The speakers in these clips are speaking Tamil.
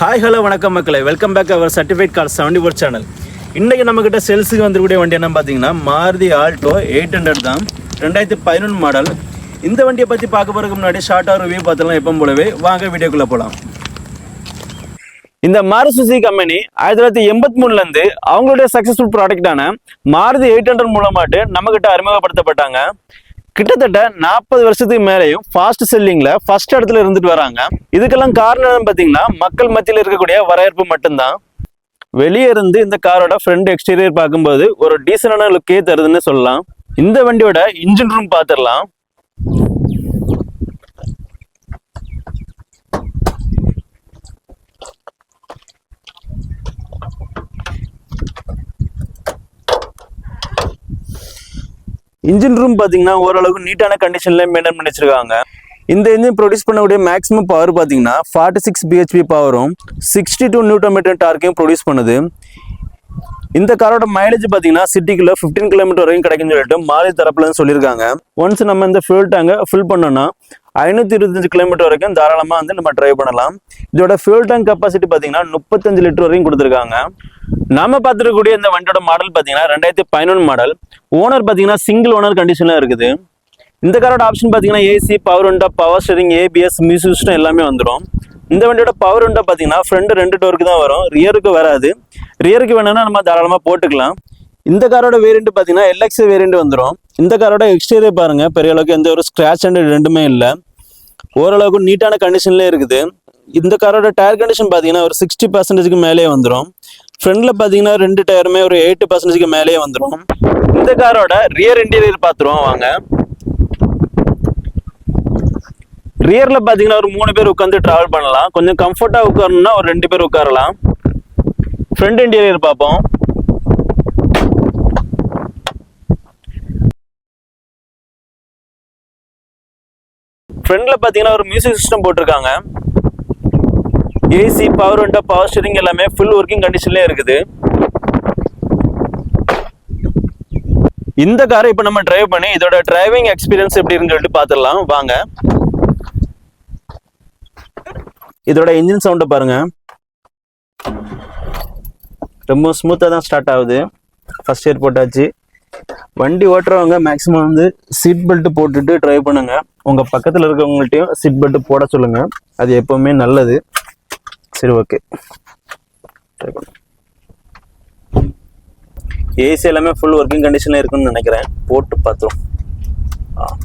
ஹாய் ஹலோ வணக்கம் மக்களை. Welcome back our certified car seventy four channel இன்றைக்கி நம்மக்கிட்ட சேல்ஸுக்கு வந்துருக்கூடிய வண்டி என்ன பார்த்தீங்கன்னா மாருதி ஆல்டோ எயிட் ஹண்ட்ரட் தான். ரெண்டாயிரத்தி பதினொன்று மாடல் இந்த வண்டியை பற்றி பார்க்க போகிறதுக்கு முன்னாடி ஷார்ட்டாக ரிவ்யூ பார்த்துலாம் எப்போ போலவே. வாங்க வீடியோக்குள்ளே போகலாம் இந்த மாருதி கம்பெனி ஆயிரத்தி தொள்ளாயிரத்தி எண்பத்தி மூணுலேருந்து அவங்களுடைய சக்ஸஸ்ஃபுல் ப்ராடக்டான மாருதி எயிட் ஹண்ட்ரட் மூலமாட்டு நம்மக்கிட்ட அறிமுகப்படுத்தப்பட்டாங்க. கிட்டத்தட்ட நாற்பது வருஷத்துக்கு மேலேயும் ஃபாஸ்ட் செல்லிங்ல ஃபர்ஸ்ட் இடத்துல இருந்துட்டு வராங்க. இதுக்கெல்லாம் காரணம் என்னன்னு பார்த்தீங்கன்னா மக்கள் மத்தியில் இருக்கக்கூடிய வரவேற்பு மட்டும்தான். வெளியே இருந்து இந்த காரோட ஃப்ரண்ட் எக்ஸ்டீரியர் பார்க்கும்போது ஒரு டீசெண்டான லுக்கே தருதுன்னு சொல்லலாம். இந்த வண்டியோட இன்ஜின் ரூம் பார்த்துடலாம். இன்ஜின் ரூம் பார்த்தீங்கன்னா ஓரளவுக்கு நீட்டான கண்டிஷன்ல மெயின்டைன் பண்ணி வச்சிருக்காங்க. இந்த இன்ஜின் ப்ரொடியூஸ் பண்ணக்கூடிய மேக்ஸிமம் பவர் பார்த்தீங்கன்னா ஃபார்ட்டி சிக்ஸ் பிஹெச்பி பவரும் சிக்ஸ்டி டூ நியூட்டன் மீட்டர் டார்க்கையும் ப்ரொடியூஸ் பண்ணுது. இந்த காரோட மைலேஜ் பார்த்தீங்கன்னா சிட்டிக்குள்ள ஃபிஃப்டீன் கிலோமீட்டர் வரைக்கும் கிடைக்குன்னு சொல்லிட்டு மாறி தரப்புலன்னு சொல்லியிருக்காங்க. ஒன்ஸ் நம்ம இந்த ஃபியூல் டேங்கை ஃபில் பண்ணோம்னா ஐநூற்றி இருபத்தஞ்சு கிலோமீட்டர் வரைக்கும் தாராளமாக வந்து நம்ம ட்ரைவ் பண்ணலாம். இதோட ஃபியூல் டேங்க் கெப்பாசிட்டி பார்த்தீங்கன்னா முப்பத்தஞ்சு லிட்டர் வரையும் கொடுத்துருக்காங்க. நம்ம பார்த்துருக்கக்கூடிய இந்த வண்டியோட மாடல் பார்த்தீங்கன்னா ரெண்டாயிரத்தி பதினொன்று மாடல் ஓனர் பார்த்தீங்கன்னா சிங்கிள் ஓனர் கண்டிஷனில் இருக்குது. இந்த காரோட ஆப்ஷன் பார்த்தீங்கன்னா ஏசி பவர் உண்டா power steering ABS music system எல்லாமே வந்துடும் இந்த வண்டியோட பவர் உண்டா பார்த்தீங்கன்னா ஃப்ரண்ட் ரெண்டு டோருக்கு தான் வரும். ரியருக்கு வராது. ரியருக்கு வேணும்னா நம்ம தாராளமாக போட்டுக்கலாம். இந்த காரோட வேரியண்ட் பார்த்தீங்கன்னா எல்எக்ஸ் வேரியண்ட் வந்துடும் இந்த காரோட எக்ஸ்டீரியர் பாருங்கள் பெரிய அளவுக்கு எந்த ஒரு ஸ்க்ராட்ச் அண்ட் ரெண்டுமே இல்லை. ஓரளவுக்கு நீட்டான கண்டிஷன்லேயே இருக்குது. இந்த காரோட டயர் கண்டிஷன் பார்த்தீங்கன்னா ஒரு சிக்ஸ்டி பர்சன்டேஜ்க்கு மேலேயே வந்துடும் ஃப்ரண்டில் பார்த்தீங்கன்னா ரெண்டு டயருமே ஒரு எயிட்டி பர்சன்டேஜ்க்கு மேலேயே வந்துடும் இந்த காரோட ரியர் இன்டீரியர் பார்த்துருவோம் வாங்க. ரியரில் பார்த்தீங்கன்னா ஒரு மூணு பேர் உட்காந்து டிராவல் பண்ணலாம். கொஞ்சம் கம்ஃபர்ட்டாக உட்காரணும்னா ஒரு ரெண்டு பேர் உட்காரலாம். ஃப்ரண்ட் இன்டீரியர் பார்ப்போம் ஃப்ரண்ட்ல பார்த்தீங்கன்னா ஒரு மியூசிக் சிஸ்டம் போட்டிருக்காங்க. AC power window power steering எல்லாமே ஃபுல் ஒர்க்கிங் கண்டிஷன்லேயே இருக்குது. இந்த காரை இப்போ நம்ம டிரைவ் பண்ணி இதோட டிரைவிங் எக்ஸ்பீரியன்ஸ் எப்படி இருக்குன்னு சொல்லிட்டு பார்த்துடலாம் வாங்க. இதோட இன்ஜின் சவுண்டை பாருங்க. ரொம்ப ஸ்மூத்தாக தான் ஸ்டார்ட் ஆகுது. ஃபர்ஸ்ட் இயர் போட்டாச்சு. வண்டி ஓட்டுறவங்க மேக்ஸிமம் வந்து சீட் பெல்ட் போட்டுட்டு ட்ரைவ் பண்ணுங்க. உங்க பக்கத்தில் இருக்கவங்கள்ட்டையும் சீட் பெல்ட் போட சொல்லுங்க. அது எப்பவுமே நல்லது. சரி ஓகே ஏசி எல்லாமே ஃபுல் ஒர்க்கிங் கண்டிஷனில் இருக்குன்னு நினைக்கிறேன். போட்டு பார்த்துரும். ஆ.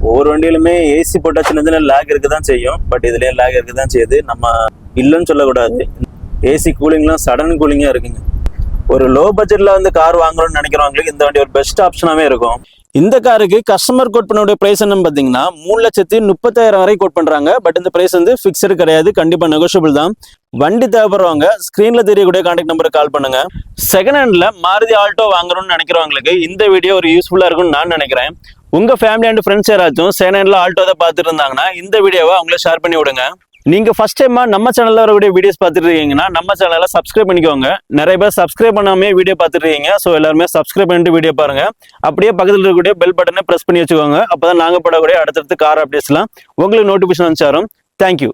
ஒவ்வொரு வண்டியிலுமே ஏசி போட்டா சின்ன சின்ன லேக் இருக்க தான் செய்யும். பட் இதுலயே லேக் இருக்க தான் செய்யுது. நம்ம இல்லைன்னு சொல்லக்கூடாது. ஏசி கூலிங்லாம் சடன் கூலிங்காக இருக்குங்க. ஒரு லோ பட்ஜெட்டில் வந்து கார் வாங்கணும்னு நினைக்கிறவங்களுக்கு இந்த வண்டி ஒரு பெஸ்ட் ஆப்ஷனாகவே இருக்கும். இந்த காருக்கு கஸ்டமர் கோட் பண்ணக்கூடிய ப்ரைஸ் என்னன்னு பார்த்தீங்கன்னா மூணு லட்சத்தி முப்பத்தாயிரம் வரை கோட் பண்ணுறாங்க பட் இந்த ப்ரைஸ் வந்து ஃபிக்ஸடு கிடையாது. கண்டிப்பாக நெகோஷியபிள் தான். வண்டி தேவைப்படுறவங்க ஸ்க்ரீனில் தெரியக்கூடிய கான்டாக்ட் நம்பருக்கு கால் பண்ணுங்க. செகண்ட் ஹேண்ட்ல மாருதி ஆல்டோ வாங்குறோம்னு நினைக்கிறவங்களுக்கு இந்த வீடியோ ஒரு யூஸ்ஃபுல்லாக இருக்கும்னு நான் நினைக்கிறேன். உங்க ஃபேமிலி அண்ட் ஃப்ரெண்ட்ஸ் யாராச்சும் செகண்ட் ஹேண்டில் ஆல்டோ தான் பார்த்துட்டு இருந்தாங்கன்னா இந்த வீடியோவை அவங்கள ஷேர் பண்ணி விடுங்க. நீங்கள் ஃபஸ்ட் டைமா நம்ம சேனலில் வரக்கூடிய வீடியோஸ் பார்த்துட்டு இருக்கீங்கன்னா நம்ம சேனலை சப்ஸ்கிரைப் பண்ணிக்கோங்க. நிறைய பேர் சப்ஸ்கிரைப் பண்ணாமே வீடியோ பார்த்துட்டு இருக்கீங்க. ஸோ எல்லாருமே சப்ஸ்கிரைப் பண்ணிட்டு வீடியோ பாருங்கள் அப்படியே பக்கத்தில் இருக்கக்கூடிய பெல் பட்டனை ப்ரெஸ் பண்ணி வச்சுக்கோங்க. அப்பதான் நாங்கள் போடக்கூடிய அடுத்தடுத்து கார் அப்டேட்ஸ்லாம் உங்களுக்கு நோட்டிபிகேஷன் வந்துச்சாரும் தேங்க்யூ